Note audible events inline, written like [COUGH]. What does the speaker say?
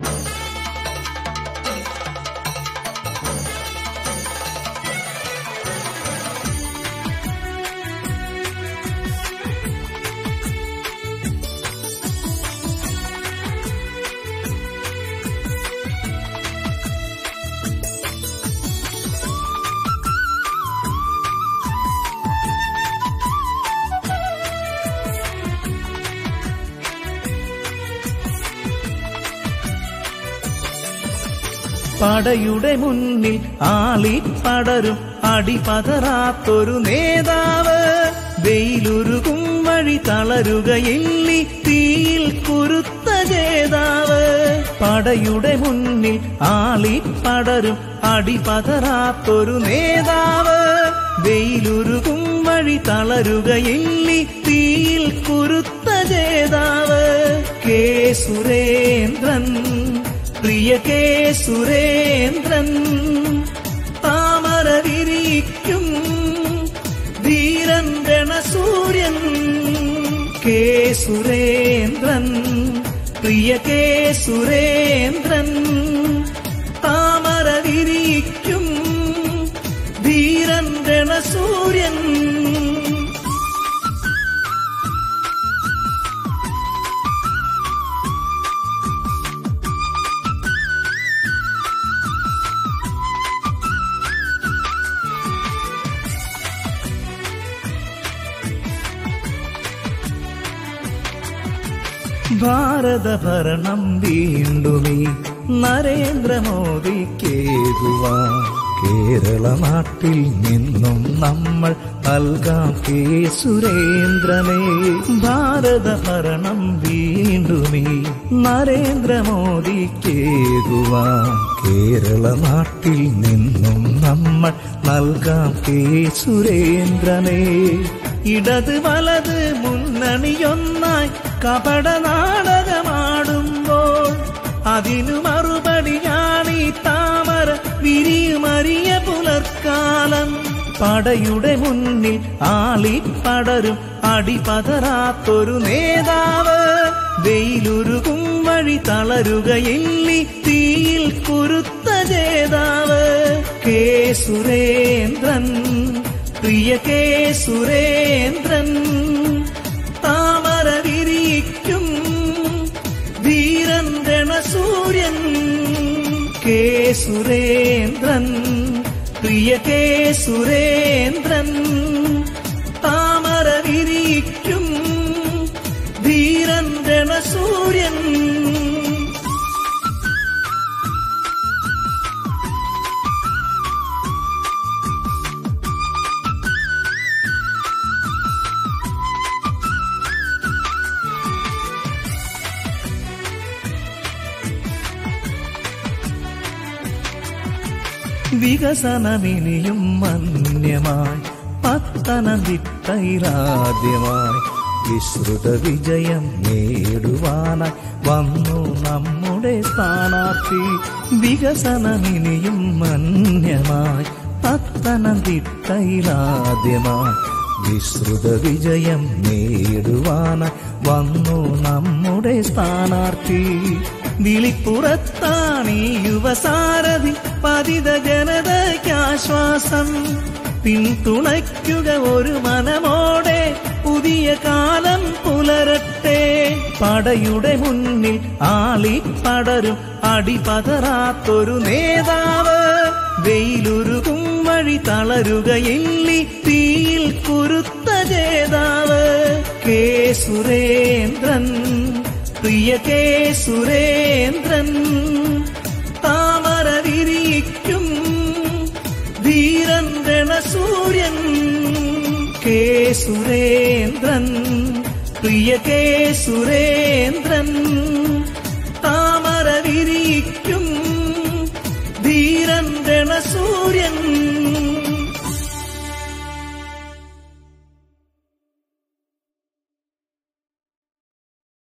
you [LAUGHS] പടയുടെ മുന്നിൽ ആളിപ്പടരും അടിപതറാത്തൊരു നേതാവ്. വെയിലുരുകും വഴി തളരുകയില്ലി തീയിൽ കുരുത്ത ജേതാവ്. പടയുടെ മുന്നിൽ ആളിപ്പടരും അടിപതറാത്തൊരു നേതാവ്. വെയിലുരുകും വഴി തളരുകയില്ലി തീയിൽ കുരുത്ത ജേതാവ്. കേ. സുരേന്ദ്രൻ കെ സുരേന്ദ്രൻ താമര വിരിക്കും ധീരൻ രണസൂര്യൻ കെ സുരേന്ദ്രൻ പ്രിയ കെ സുരേന്ദ്രൻ താമര വിരിക്കും ധീരൻ രണസൂര്യൻ ഭാരത ഭരണം വീണ്ടുമീ നരേന്ദ്രമോദിക്കേകുവാൻ കേരള നാട്ടിൽ നിന്നും നമ്മൾ നൽകാം കെ സുരേന്ദ്രനേ. ഭാരത ഭരണം വീണ്ടുമീ നരേന്ദ്രമോദിക്കേകുവാൻ കേരള നാട്ടിൽ നിന്നും നമ്മൾ നൽകാം കെ സുരേന്ദ്രനേ. ഇടത് വലത് മുന്നണിയൊന്നായി കപട നാടകമാടുമ്പോൾ അതിനു മറുപടിയാണീ താമര വിരിയുമറിയ പുലർക്കാലം. പടയുടെ മുന്നിൽ ആളി പടരും അടിപതരാത്തൊരു നേതാവ്. വെയിലുരുകും വഴി തളരുകയില്ലി തീയിൽ കുരുത്ത ജേതാവ്. കെ സുരേന്ദ്രൻ പ്രിയ കെ സുരേന്ദ്രൻ. കെ സുരേന്ദ്രൻ പ്രിയ കെ സുരേന്ദ്രൻ വികസനമിനിയും മന്യമായി പത്തനംതിട്ടയിലാദ്യമായി വിശ്രുത വിജയം നേടുവാനായി വന്നു നമ്മുടെ സ്ഥാനാർത്ഥി. വികസനമിനിയും മന്യമായി പത്തനംതിട്ടയിലാദ്യമായി വിശ്രുത വിജയം നേടുവാനായി വന്നു നമ്മുടെ സ്ഥാനാർത്ഥി. വിളിപ്പുറത്താണ് ഈ യുവസാരഥി. പതിത ജനതയ്ക്കാശ്വാസം പിന്തുണയ്ക്കുക ഒരു മനമോടെ. പുതിയ കാലം പുലരട്ടെ. പടയുടെ മുന്നിൽ ആളി പടരും. അടിപതറാത്തൊരു നേതാവ്. വെയിലുരുകും വഴി തളരുകയില്ലി തീയിൽ കുരുത്ത ജേതാവ്. കെ. സുരേന്ദ്രൻ. പ്രിയ കെ സുരേന്ദ്രൻ താമര വിരിക്കും ധീരൻ രണസൂര്യൻ കെ സുരേന്ദ്രൻ പ്രിയ കെ സുരേന്ദ്രൻ താമര വിരിക്കും ധീരൻ രണസൂര്യൻ